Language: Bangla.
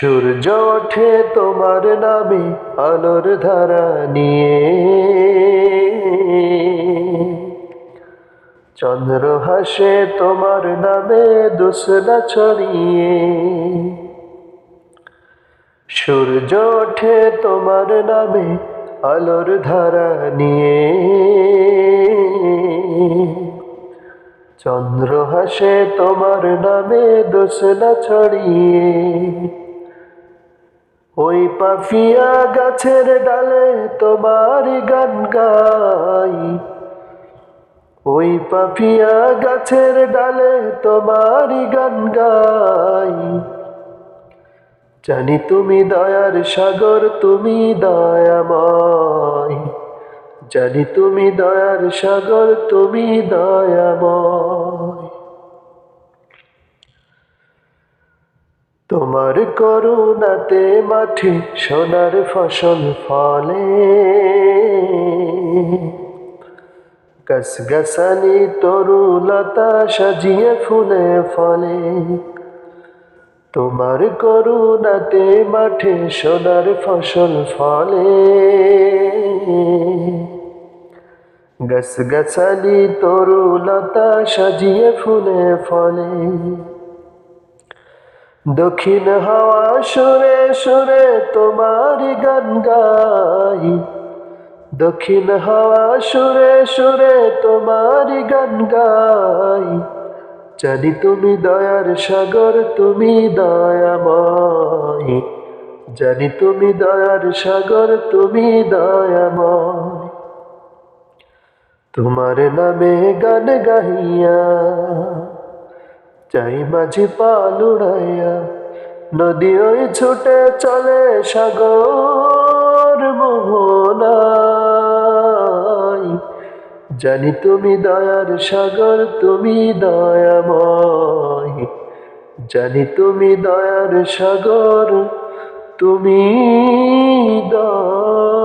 সূর্য ওঠে তোমার নামে, আলোর ধারা নিয়ে। চন্দ্র হাসে তোমার নামে দুসনা ছড়িয়ে। সূর্য ওঠে তোমার নামে, আলোর ধারা নিয়ে। চন্দ্র হাসে তোমার নামে দোসনা ছড়িয়ে। ওই পাফিয়া গাছের ডালে তোমার গান গাই। ওই পাফিয়া গাছের ডালে তোমার গান গাই। জানি তুমি দয়ার সাগর, তুমি দয়াময়। জানি তুমি দয়ার সাগর, তুমি দয়াময়। তোমার করুণাতে মাঠে সোনার ফসল ফলে। গাছ গাছালি তরুলতা সাজিয়ে ফুলে ফলে। তোমার করুণাতে মাঠে সোনার ফসল ফলে। গাছ গাছালি তরুলতা সাজিয়ে ফুলে ফলে। দক্ষিণ হাওয়া সুরে সুরে তোমার গান গাই। দক্ষিণ হাওয়া সুরে সুরে তোমার গান গাই। জানি তুমি দয়ার সাগর, তুমি দয়াময়। জানি তুমি দয়ার সাগর, তুমি দয়াময়। তোমার নামে গান গাহিয়া চাই মাঝি পালুড়াইয়া। নদী ওই ছুটে চলে সাগর মোহনাই জানি তুমি দয়ার সাগর, তুমি দয়াময়। জানি তুমি দয়ার সাগর, তুমি দয়া